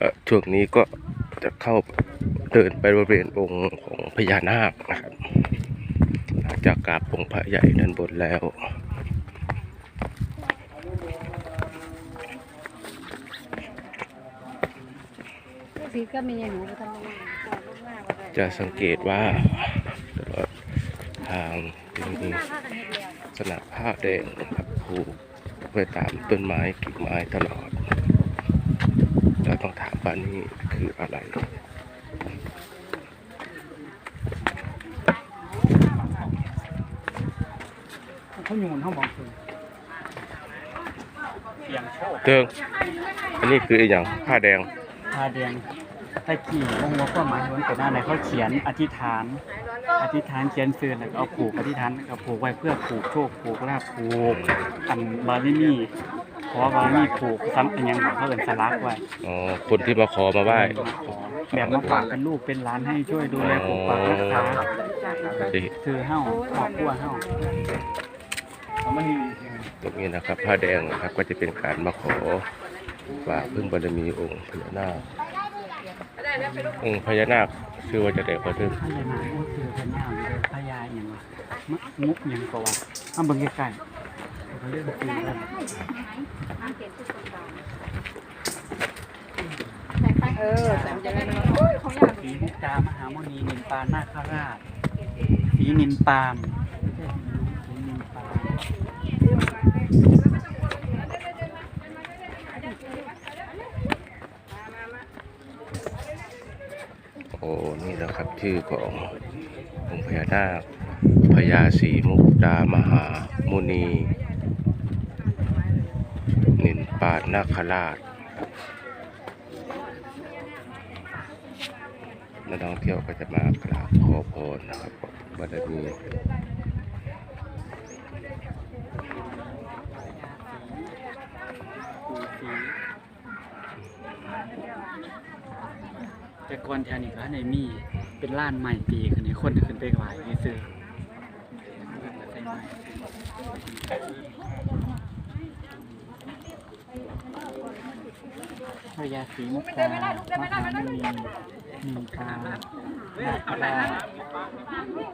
เอ่อช่วงนี้ก็จะเข้าเดินไปบริเวณองค์ของพญานาคนะครับหลังจากกราบองค์พระใหญ่ด้านบนแล้วสีก็มีหนูไปทำงานต่อลูกหน้าก็ได้จะสังเกตว่าตลอดทางจะมีหน้าผ้ากันเห็นแล้วสนามผ้าแดงนะครับผูกไว้ตามต้นไม้กิ่งไม้ตลอด เราต้องถามว่านี่คืออะไรเขาโยนเขาบอกคือเสียงโชคเติงอันนี้คืออหย่างผ้าแดงพาแดงตะกี้วงว่าความหมายมันเป็นอะไรเขาเขียนอธิษฐาน อธิษฐานเขียนซื้อแล้วก็เอาผูกอธิษฐานแล้วก็ผูกไว้เพื่อผูกโชคผูกลาภผูกอันบาลีนี่ ขอบาลีนี่ผูกซ้ำเป็นหยังบอกเขาเป็นสลักไว้อ๋อคนที่มาขอมาไหว้ แบบมาฝากเป็นลูกเป็นหลานให้ช่วยดูแลปกปักรักษาที่คือเฮ้าครอบครัวเฮ้าเขาไม่มีตรงนี้นะครับผ้าแดงนะครับก็จะเป็นการมาขอฝากพึ่งบารมีองค์พญานาคองค์พญานาคชื่อว่าจะได้ขอถึงพญานาคก็คือพญาเลยพญาอย่างวะมะมุกอย่างก็ว่าเอาเบิ่งใกล้ๆเขาเรียกว่า คืออะไรเออแต่มันจะได้ไม่ร้อนโอ้ยของยากสีมุกดามหาโมนีนินปานาคราชสีนินปามสีนินปามโอ้นี่นะครับชื่อขององค์พญานาคพญาศรีมุกดามหามุนี นินปานนาคราชนักท่องเที่ยวก็จะมากราบขอพรนะครับบารมีแต่ก่อนแถวนี้ก็ในมีเป็นล้านใหม่ปีขึ้นนี้คนขึ้นไปไหวที่ซื้อ ระยาศรีมุกดามหาโมนีนินปามนาคราช